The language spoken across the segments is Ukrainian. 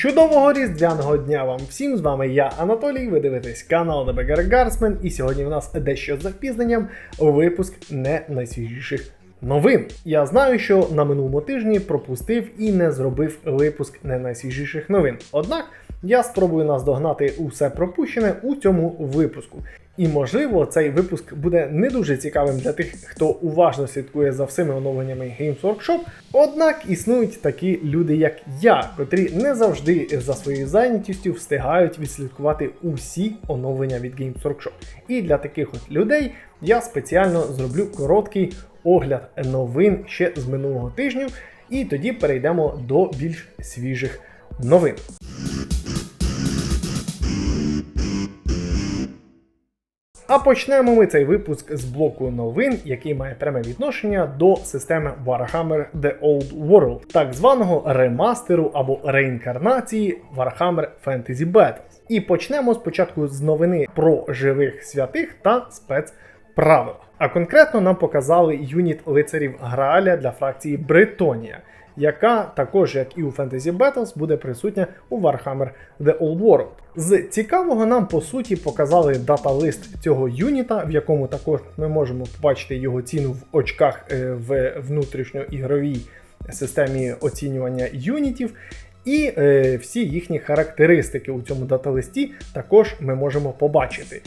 Чудового різдвяного дня вам всім! З вами я, Анатолій. Ви дивитесь канал Дебегер Гарсмен, і сьогодні в нас дещо з запізненням випуск не найсвіжіших новин. Я знаю, що на минулому тижні пропустив і не зробив випуск не найсвіжіших новин. Однак я спробую наздогнати усе пропущене у цьому випуску. І можливо, цей випуск буде не дуже цікавим для тих, хто уважно слідкує за всіми оновленнями Games Workshop. Однак існують такі люди, як я, котрі не завжди за своєю зайнятістю встигають відслідкувати усі оновлення від Games Workshop. І для таких от людей я спеціально зроблю короткий огляд новин ще з минулого тижня, і тоді перейдемо до більш свіжих новин. А почнемо ми цей випуск з блоку новин, який має пряме відношення до системи Warhammer The Old World, так званого ремастеру або реінкарнації Warhammer Fantasy Battles. І почнемо спочатку з новини про живих святих та спецправил. А конкретно нам показали юніт лицарів Грааля для фракції Бретонія яка також, як і у Fantasy Battles, буде присутня у Warhammer The Old World. З цікавого нам по суті показали дата-лист цього юніта, в якому також ми можемо побачити його ціну в очках е, в внутрішньоігровій системі оцінювання юнітів. І е, всі їхні характеристики у цьому даталисті також ми можемо побачити.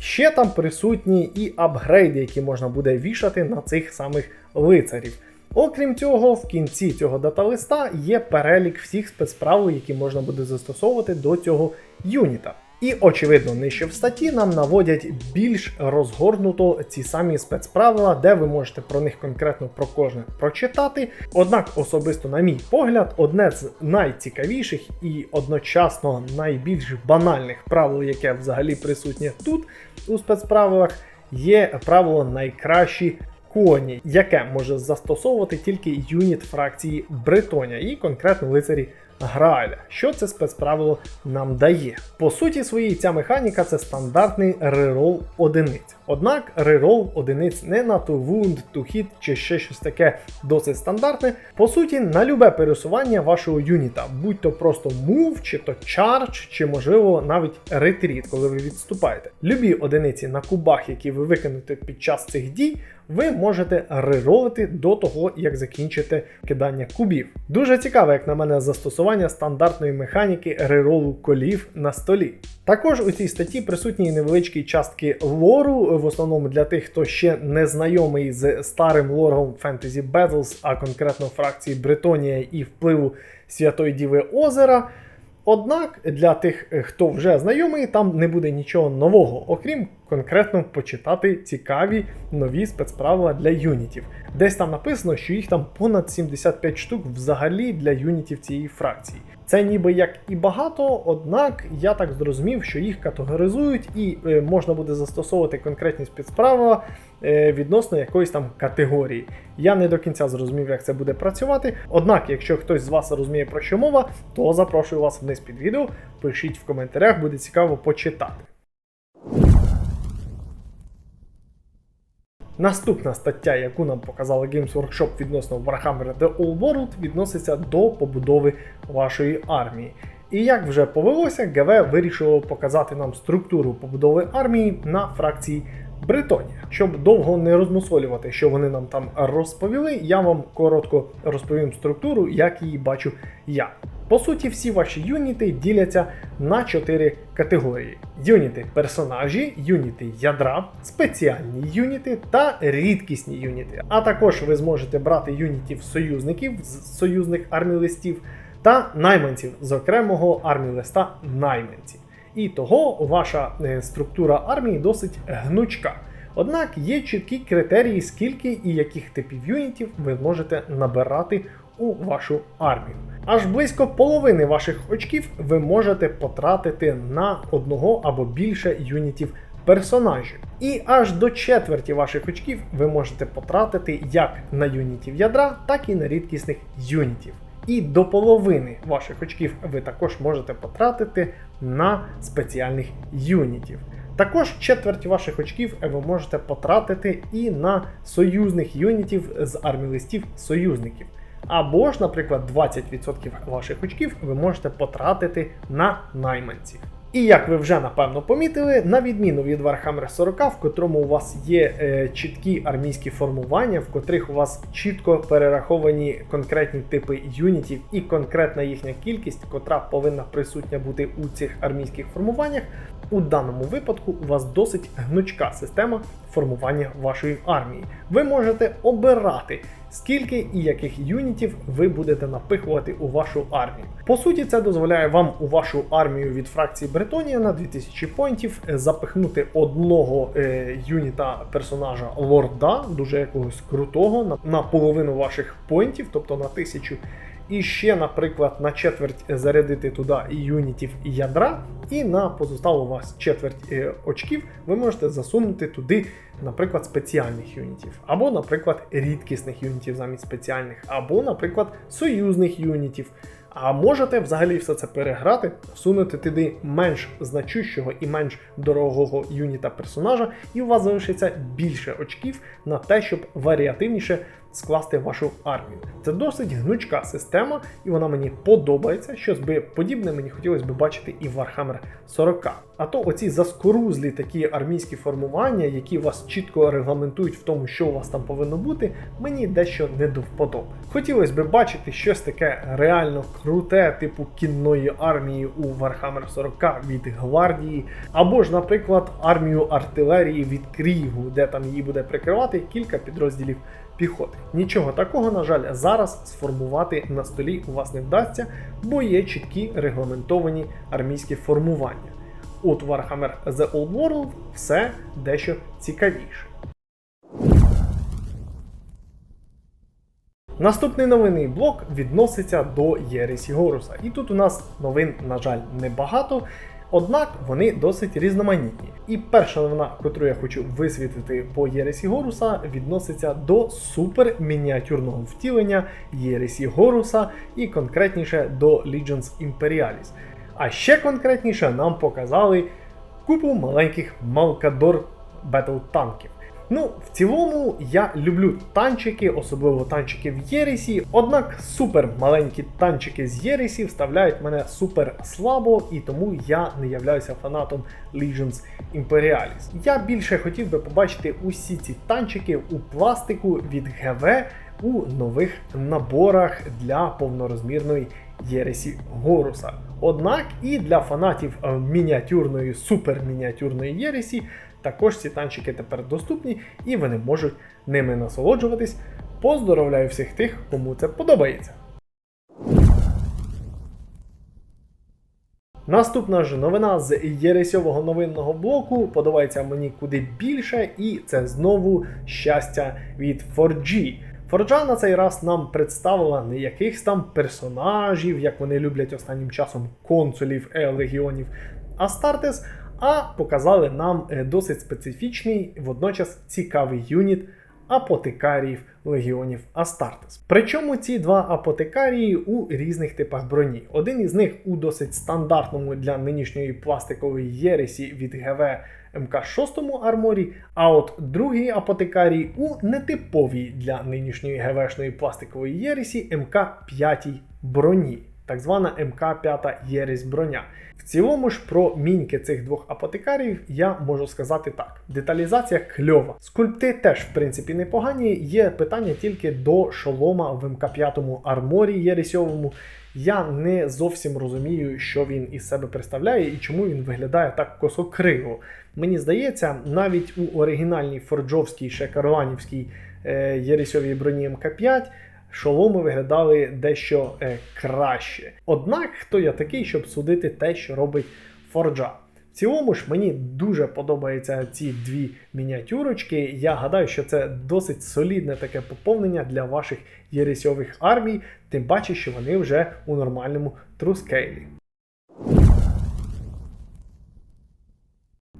Ще там присутні і апгрейди, які можна буде вішати на цих самих лицарів. Окрім цього, в кінці цього даталиста є перелік всіх спецправил, які можна буде застосовувати до цього юніта. І, очевидно, нижче в статті нам наводять більш розгорнуто ці самі спецправила, де ви можете про них конкретно про кожне прочитати. Однак, особисто, на мій погляд, одне з найцікавіших і одночасно найбільш банальних правил, яке взагалі присутнє тут у спецправилах, є правило найкращі коні, яке може застосовувати тільки юніт фракції Бретоня і конкретно лицарі Грааля. Що це спецправило нам дає? По суті, своїй ця механіка це стандартний рерол одиниць. Однак рерол одиниць не на to wound, to hit чи ще щось таке досить стандартне. По суті, на любе пересування вашого юніта, будь то просто move, чи то charge, чи можливо навіть ретріт, коли ви відступаєте. Любі одиниці на кубах, які ви виконуєте під час цих дій, ви можете реролити до того, як закінчите кидання кубів. Дуже цікаве, як на мене, застосування стандартної механіки реролу колів на столі. Також у цій статті присутні невеличкі частки лору, в основному для тих, хто ще не знайомий з старим лором Fantasy Battles, а конкретно фракції Бретонія і впливу Святої Діви Озера. Однак для тих, хто вже знайомий, там не буде нічого нового, окрім конкретно почитати цікаві нові спецправила для юнітів. Десь там написано, що їх там понад 75 штук взагалі для юнітів цієї фракції. Це ніби як і багато, однак я так зрозумів, що їх категоризують і е, можна буде застосовувати конкретні спецправила е, відносно якоїсь там категорії. Я не до кінця зрозумів, як це буде працювати. Однак, якщо хтось з вас розуміє про що мова, то запрошую вас вниз під відео. Пишіть в коментарях, буде цікаво почитати. Наступна стаття, яку нам показала Games Workshop відносно Warhammer The Old World, відноситься до побудови вашої армії. І як вже повелося, ГВ вирішило показати нам структуру побудови армії на фракції Бретонія. Щоб довго не розмусолювати, що вони нам там розповіли, я вам коротко розповім структуру, як її бачу я. По суті, всі ваші юніти діляться на 4 категорії: юніти персонажі, юніти ядра, спеціальні юніти та рідкісні юніти. А також ви зможете брати юнітів союзників з союзних армій-листів та найманців з окремого армій-листа найманці. І того ваша е, структура армії досить гнучка. Однак є чіткі критерії, скільки і яких типів юнітів ви можете набирати у вашу армію. Аж близько половини ваших очків ви можете потратити на одного або більше юнітів персонажів. І аж до четверті ваших очків ви можете потратити як на юнітів ядра, так і на рідкісних юнітів. І до половини ваших очків ви також можете потратити на спеціальних юнітів. Також четверть ваших очків ви можете потратити і на союзних юнітів з армій листів союзників. Або ж, наприклад, 20% ваших очків ви можете потратити на найманців. І як ви вже напевно помітили, на відміну від Warhammer 40, в котрому у вас є е, чіткі армійські формування, в котрих у вас чітко перераховані конкретні типи юнітів і конкретна їхня кількість, котра повинна присутня бути у цих армійських формуваннях. У даному випадку у вас досить гнучка система формування вашої армії. Ви можете обирати, скільки і яких юнітів ви будете напихувати у вашу армію. По суті, це дозволяє вам у вашу армію від фракції Бретонія на 2000 поінтів е, запихнути одного е, юніта персонажа лорда, дуже якогось крутого, на, на половину ваших поінтів, тобто на 1000 і ще, наприклад, на четверть зарядити туди юнітів і ядра, і на позосталу у вас четверть е, очків ви можете засунути туди, наприклад, спеціальних юнітів, або, наприклад, рідкісних юнітів замість спеціальних, або, наприклад, союзних юнітів. А можете взагалі все це переграти, всунути туди менш значущого і менш дорогого юніта персонажа, і у вас залишиться більше очків на те, щоб варіативніше скласти вашу армію. Це досить гнучка система, і вона мені подобається. Щось би подібне мені хотілося б бачити і в Warhammer 40. А то оці заскорузлі такі армійські формування, які вас чітко регламентують в тому, що у вас там повинно бути, мені дещо не до вподоби. Хотілося б бачити щось таке реально круте, типу кінної армії у Warhammer 40 від гвардії, або ж, наприклад, армію артилерії від Крігу, де там її буде прикривати кілька підрозділів піхоти. Нічого такого, на жаль, зараз сформувати на столі у вас не вдасться, бо є чіткі регламентовані армійські формування. От Warhammer The Old World все дещо цікавіше. Наступний новинний блок відноситься до Єресі Горуса. І тут у нас новин, на жаль, небагато. Однак вони досить різноманітні. І перша новина, яку я хочу висвітлити по Єресі Горуса, відноситься до супермініатюрного втілення Єресі Горуса і конкретніше до Legions Imperialis. А ще конкретніше нам показали купу маленьких Малкадор Battle танків. Ну, в цілому я люблю танчики, особливо танчики в Єресі. Однак супер маленькі танчики з Єресі вставляють мене супер слабо, і тому я не являюся фанатом Legions Imperialis. Я більше хотів би побачити усі ці танчики у пластику від ГВ у нових наборах для повнорозмірної Єресі Горуса. Однак і для фанатів мініатюрної, супермініатюрної Єресі також ці танчики тепер доступні і вони можуть ними насолоджуватись. Поздоровляю всіх тих, кому це подобається. Наступна ж новина з Єресьового новинного блоку подобається мені куди більше, і це знову щастя від 4G. Форджа на цей раз нам представила не якихось там персонажів, як вони люблять останнім часом консулів е легіонів Астартес, а показали нам е, досить специфічний, водночас цікавий юніт апотекаріїв легіонів Астартес. Причому ці два апотекарії у різних типах броні. Один із них у досить стандартному для нинішньої пластикової єресі від ГВ МК-6 арморі, а от другий апотекарій у нетиповій для нинішньої ГВшної пластикової єресі МК-5 броні так звана МК-5 Єресь броня. В цілому ж про міньки цих двох апотекарів я можу сказати так: деталізація кльова. Скульпти теж, в принципі, непогані. Є питання тільки до шолома в МК-5 арморі Єресьовому. Я не зовсім розумію, що він із себе представляє і чому він виглядає так косокриво. Мені здається, навіть у оригінальній форджовській ще карланівській е, Єресьовій броні МК5 шоломи виглядали дещо е, краще. Однак, хто я такий, щоб судити те, що робить Форджа? В цілому ж мені дуже подобаються ці дві мініатюрочки. Я гадаю, що це досить солідне таке поповнення для ваших єресьових армій, тим паче, що вони вже у нормальному трускейлі.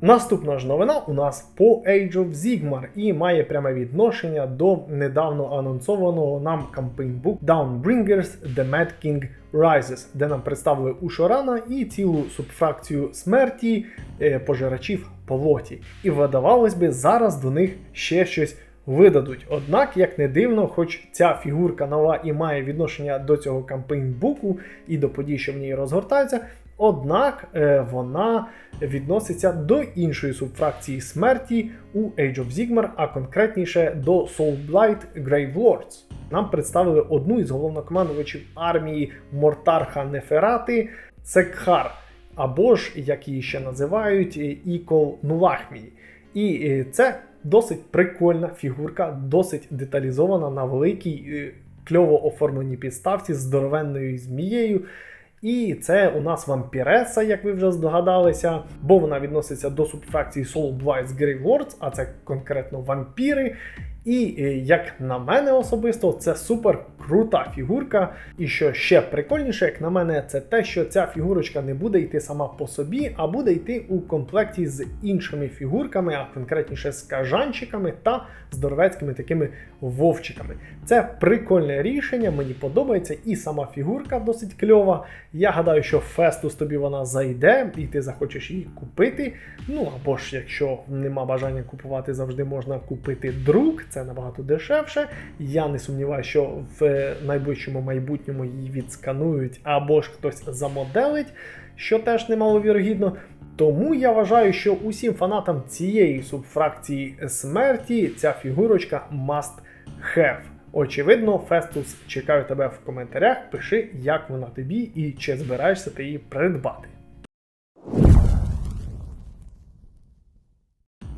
Наступна ж новина у нас по Age of Sigmar і має пряме відношення до недавно анонсованого нам кампейнбук Downbringers The Mad King Rises, де нам представили Ушорана і цілу субфракцію смерті е, пожирачів полоті. І видавалось би, зараз до них ще щось видадуть. Однак, як не дивно, хоч ця фігурка нова і має відношення до цього кампейнбуку і до подій, що в ній розгортаються, однак е, вона відноситься до іншої субфракції смерті у Age of Sigmar, а конкретніше до Soulblight Grave Lords. Нам представили одну із головнокомандувачів армії Мортарха Неферати Секхар, або ж, як її ще називають, Ікол Нувахмій. І е, це досить прикольна фігурка, досить деталізована на великій, е, кльово оформленій підставці з здоровенною змією. І це у нас вампіреса, як ви вже здогадалися, бо вона відноситься до субфракції Soul Blights Grey Lords, а це конкретно вампіри. І е, як на мене особисто, це супер крута фігурка. І що ще прикольніше, як на мене, це те, що ця фігурочка не буде йти сама по собі, а буде йти у комплекті з іншими фігурками, а конкретніше з кажанчиками та здоровецькими такими вовчиками. Це прикольне рішення, мені подобається, і сама фігурка досить кльова. Я гадаю, що Фестус тобі вона зайде, і ти захочеш її купити. Ну або ж, якщо нема бажання купувати, завжди можна купити друк, це набагато дешевше. Я не сумніваюся, що в найближчому майбутньому її відсканують, або ж хтось замоделить, що теж немаловірогідно. Тому я вважаю, що усім фанатам цієї субфракції смерті ця фігурочка must have. Очевидно, Фестус, чекаю тебе в коментарях. Пиши, як вона тобі і чи збираєшся ти її придбати.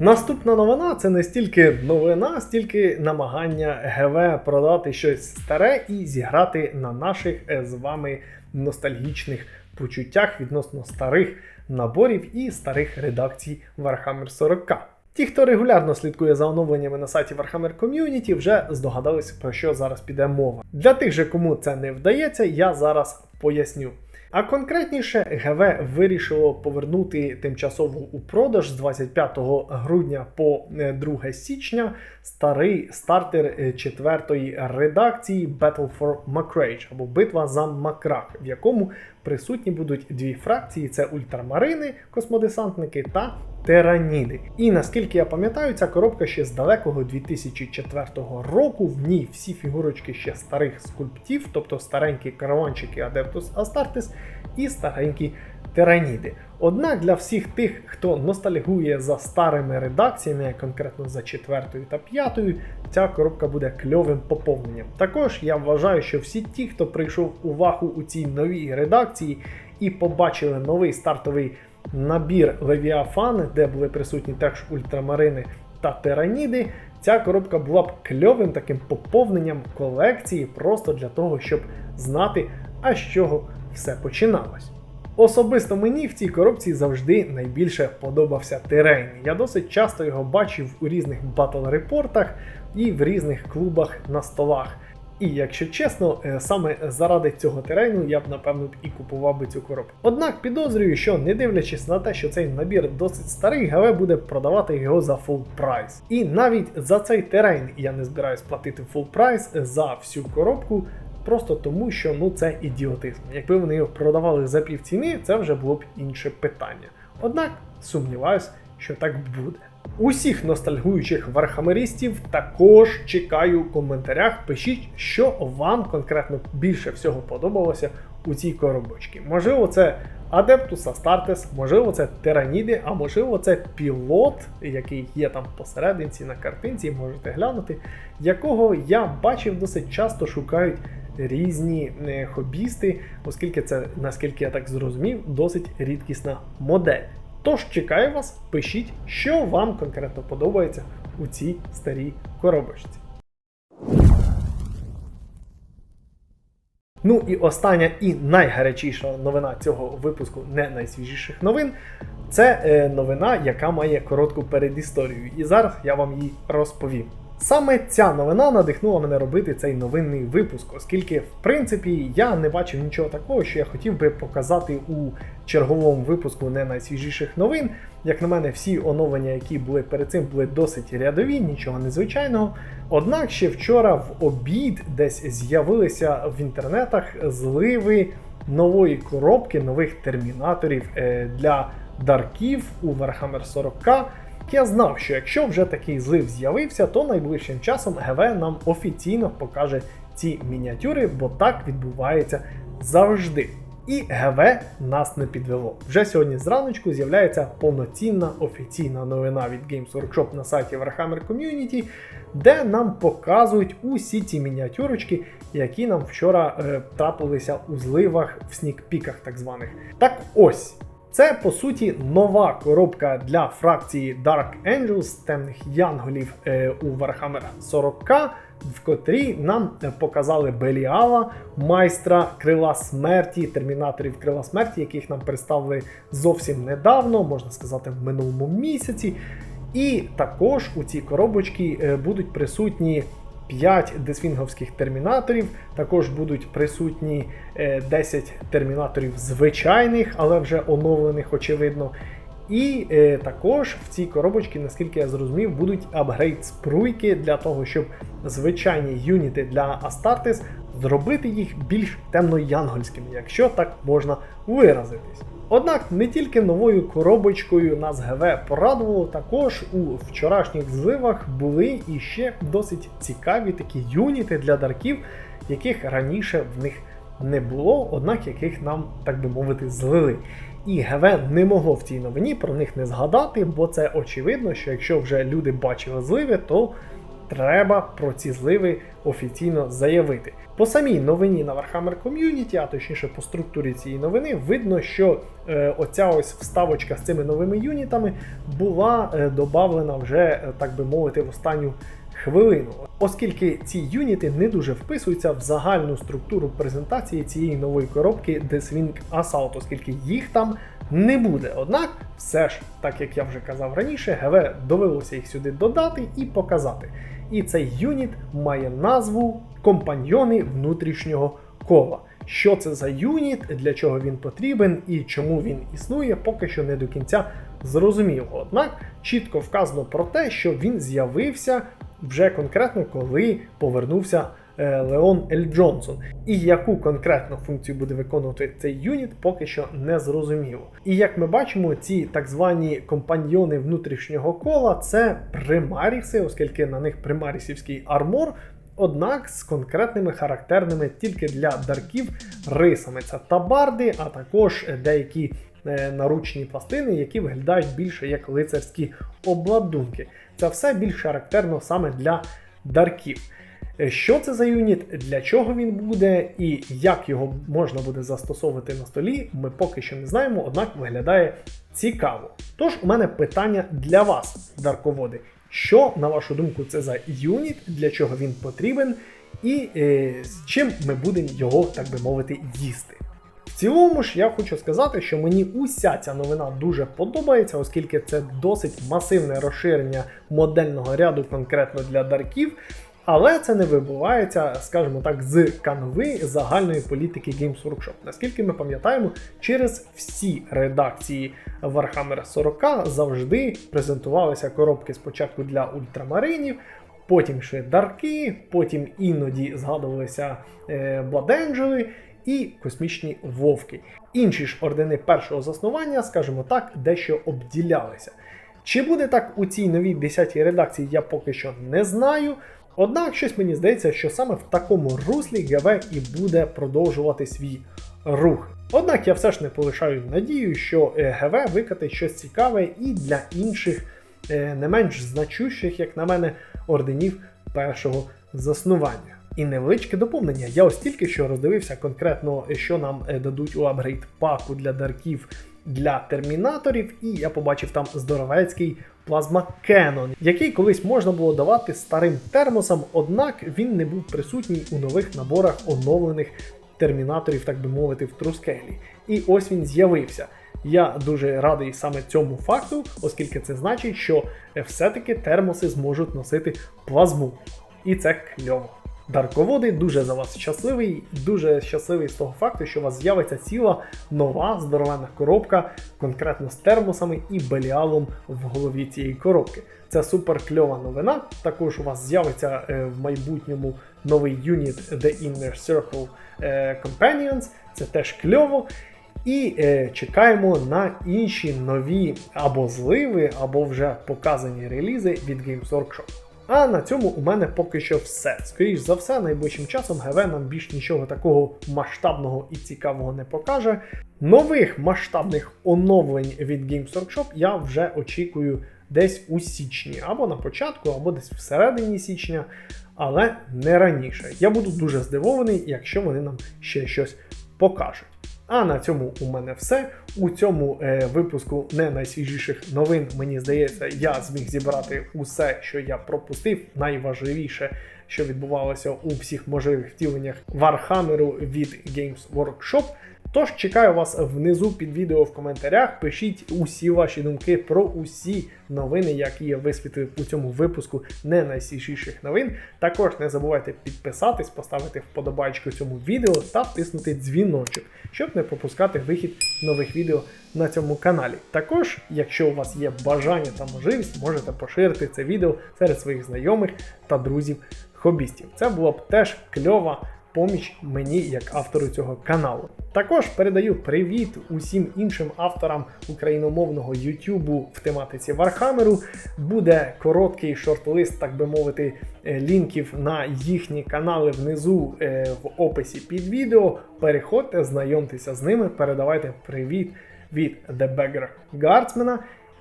Наступна новина це не стільки новина, стільки намагання ГВ продати щось старе і зіграти на наших е, з вами ностальгічних почуттях відносно старих наборів і старих редакцій Warhammer 40. Ті, хто регулярно слідкує за оновленнями на сайті Warhammer Community, вже здогадалися, про що зараз піде мова. Для тих же, кому це не вдається, я зараз поясню. А конкретніше, ГВ вирішило повернути тимчасово у продаж з 25 грудня по 2 січня старий стартер четвертої редакції Battle for Macrage або Битва за Макрах, в якому присутні будуть дві фракції: це ультрамарини, космодесантники та Тераніди. І наскільки я пам'ятаю, ця коробка ще з далекого 2004 року. В ній всі фігурочки ще старих скульптів, тобто старенькі караванчики Adeptus Astartes і старенькі Тераніди. Однак для всіх тих, хто ностальгує за старими редакціями, конкретно за четвертою та п'ятою, ця коробка буде кльовим поповненням. Також я вважаю, що всі ті, хто прийшов увагу у цій новій редакції і побачили новий стартовий набір Левіафан, де були присутні також ультрамарини та тераніди, ця коробка була б кльовим таким поповненням колекції, просто для того, щоб знати, а з чого все починалось. Особисто мені в цій коробці завжди найбільше подобався терейн. Я досить часто його бачив у різних батл-репортах і в різних клубах на столах. І якщо чесно, е, саме заради цього терейну я б напевно б і купував би цю коробку. Однак підозрюю, що не дивлячись на те, що цей набір досить старий, ГВ буде продавати його за full прайс. І навіть за цей терейн я не збираюсь платити full прайс за всю коробку. Просто тому, що ну це ідіотизм. Якби вони його продавали за півціни, це вже було б інше питання. Однак сумніваюсь, що так буде. Усіх ностальгуючих вархамеристів також чекаю в коментарях. Пишіть, що вам конкретно більше всього подобалося у цій коробочці. Можливо, це Adeptus Astartes, можливо, це Тераніди, а можливо, це пілот, який є там посерединці на картинці, можете глянути, якого я бачив досить часто шукають різні е, хобісти, оскільки це, наскільки я так зрозумів, досить рідкісна модель. Тож чекаю вас, пишіть, що вам конкретно подобається у цій старій коробочці. Ну і остання і найгарячіша новина цього випуску не найсвіжіших новин. Це е, новина, яка має коротку передісторію. І зараз я вам її розповім. Саме ця новина надихнула мене робити цей новинний випуск, оскільки, в принципі, я не бачив нічого такого, що я хотів би показати у черговому випуску не найсвіжіших новин. Як на мене, всі оновлення, які були перед цим, були досить рядові, нічого незвичайного. Однак ще вчора в обід десь з'явилися в інтернетах зливи нової коробки, нових термінаторів е, для дарків у Warhammer 40 я знав, що якщо вже такий злив з'явився, то найближчим часом ГВ нам офіційно покаже ці мініатюри, бо так відбувається завжди. І ГВ нас не підвело. Вже сьогодні зраночку з'являється повноцінна офіційна новина від Games Workshop на сайті Warhammer Community, де нам показують усі ці мініатюрочки, які нам вчора е, трапилися у зливах в снікпіках, так званих. Так ось. Це по суті нова коробка для фракції Dark Angels, темних янголів е, у Warhammer 40к, в котрій нам показали Беліала, майстра крила смерті, термінаторів крила смерті, яких нам представили зовсім недавно, можна сказати, в минулому місяці. І також у цій коробочці е, будуть присутні 5 десвінговських термінаторів, також будуть присутні е, 10 термінаторів звичайних, але вже оновлених, очевидно. І е, також в цій коробочці, наскільки я зрозумів, будуть апгрейд спруйки для того, щоб звичайні юніти для Астартес зробити їх більш темно-янгольськими, якщо так можна виразитись. Однак не тільки новою коробочкою нас ГВ порадувало, також у вчорашніх зливах були і ще досить цікаві такі юніти для дарків, яких раніше в них не було, однак яких нам, так би мовити, злили. І ГВ не могло в цій новині про них не згадати, бо це очевидно, що якщо вже люди бачили зливи, то треба про ці зливи офіційно заявити. По самій новині на Warhammer Community, а точніше по структурі цієї новини, видно, що е, оця ось вставочка з цими новими юнітами була е, додавлена вже, е, так би мовити, в останню хвилину, оскільки ці юніти не дуже вписуються в загальну структуру презентації цієї нової коробки Deathwing Assault, оскільки їх там не буде. Однак, все ж, так як я вже казав раніше, ГВ довелося їх сюди додати і показати. І цей юніт має назву Компаньйони внутрішнього кола. Що це за юніт, для чого він потрібен і чому він існує, поки що не до кінця зрозуміло. Однак чітко вказано про те, що він з'явився вже конкретно, коли повернувся Леон Ель Джонсон. І яку конкретну функцію буде виконувати цей юніт, поки що не зрозуміло. І як ми бачимо, ці так звані компаньйони внутрішнього кола це примаріси, оскільки на них примарісівський армор. Однак з конкретними характерними тільки для дарків рисами. Це табарди, а також деякі е, наручні пластини, які виглядають більше як лицарські обладунки. Це все більш характерно саме для дарків. Що це за юніт, для чого він буде і як його можна буде застосовувати на столі, ми поки що не знаємо, однак виглядає цікаво. Тож у мене питання для вас, дарководи. Що, на вашу думку, це за юніт, для чого він потрібен, і е, з чим ми будемо його, так би мовити, їсти? В цілому ж я хочу сказати, що мені уся ця новина дуже подобається, оскільки це досить масивне розширення модельного ряду конкретно для дарків. Але це не вибувається, скажімо так, з канви загальної політики Games Workshop. Наскільки ми пам'ятаємо, через всі редакції Warhammer 40 завжди презентувалися коробки спочатку для ультрамаринів, потім ще дарки, потім іноді згадувалися е, Бладенджели і космічні вовки. Інші ж ордени першого заснування, скажімо так, дещо обділялися. Чи буде так у цій новій 10-й редакції, я поки що не знаю. Однак щось мені здається, що саме в такому руслі ГВ і буде продовжувати свій рух. Однак я все ж не полишаю надію, що е, ГВ викатить щось цікаве і для інших е, не менш значущих, як на мене, орденів першого заснування. І невеличке доповнення. Я ось тільки що роздивився конкретно, що нам е, дадуть у апгрейд паку для дарків для термінаторів, і я побачив там здоровецький плазма Canon, який колись можна було давати старим термосам, однак він не був присутній у нових наборах оновлених термінаторів, так би мовити, в Трускелі. І ось він з'явився. Я дуже радий саме цьому факту, оскільки це значить, що все-таки термоси зможуть носити плазму. І це кльово. Дарководи дуже за вас щасливий, дуже щасливий з того факту, що у вас з'явиться ціла нова здоровенна коробка, конкретно з термосами і беліалом в голові цієї коробки. Це супер кльова новина. Також у вас з'явиться е, в майбутньому новий юніт The Inner Circle е, Companions. Це теж кльово. І е, чекаємо на інші нові або зливи, або вже показані релізи від Games Workshop. А на цьому у мене поки що все. Скоріш за все, найближчим часом ГВ нам більш нічого такого масштабного і цікавого не покаже. Нових масштабних оновлень від Games Workshop я вже очікую десь у січні, або на початку, або десь всередині січня, але не раніше. Я буду дуже здивований, якщо вони нам ще щось покажуть. А на цьому у мене все. У цьому е, випуску не найсвіжіших новин, мені здається, я зміг зібрати усе, що я пропустив. Найважливіше, що відбувалося у всіх можливих втіленнях Вархамеру від Games Workshop. Тож чекаю вас внизу під відео в коментарях. Пишіть усі ваші думки про усі новини, які я висвітлив у цьому випуску не найсвіжіших новин. Також не забувайте підписатись, поставити вподобайку цьому відео та втиснути дзвіночок, щоб не пропускати вихід нових відео на цьому каналі. Також, якщо у вас є бажання та можливість, можете поширити це відео серед своїх знайомих та друзів хобістів. Це було б теж кльова поміч мені як автору цього каналу. Також передаю привіт усім іншим авторам україномовного Ютубу в тематиці Вархамеру. Буде короткий шорт-лист, так би мовити, е, лінків на їхні канали внизу е, в описі під відео. Переходьте, знайомтеся з ними, передавайте привіт від The Beggar Guardsman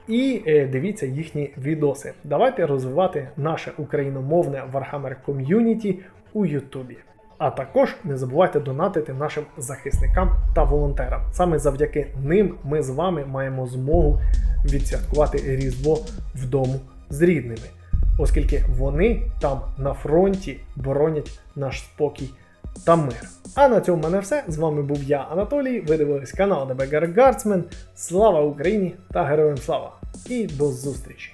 і е, дивіться їхні відоси. Давайте розвивати наше україномовне Warhammer ком'юніті у Ютубі. А також не забувайте донатити нашим захисникам та волонтерам. Саме завдяки ним ми з вами маємо змогу відсвяткувати Різдво вдому з рідними, оскільки вони там на фронті боронять наш спокій та мир. А на цьому в мене все. З вами був я, Анатолій. Ви дивились канал The Beggar Слава Україні та героям слава! І до зустрічі!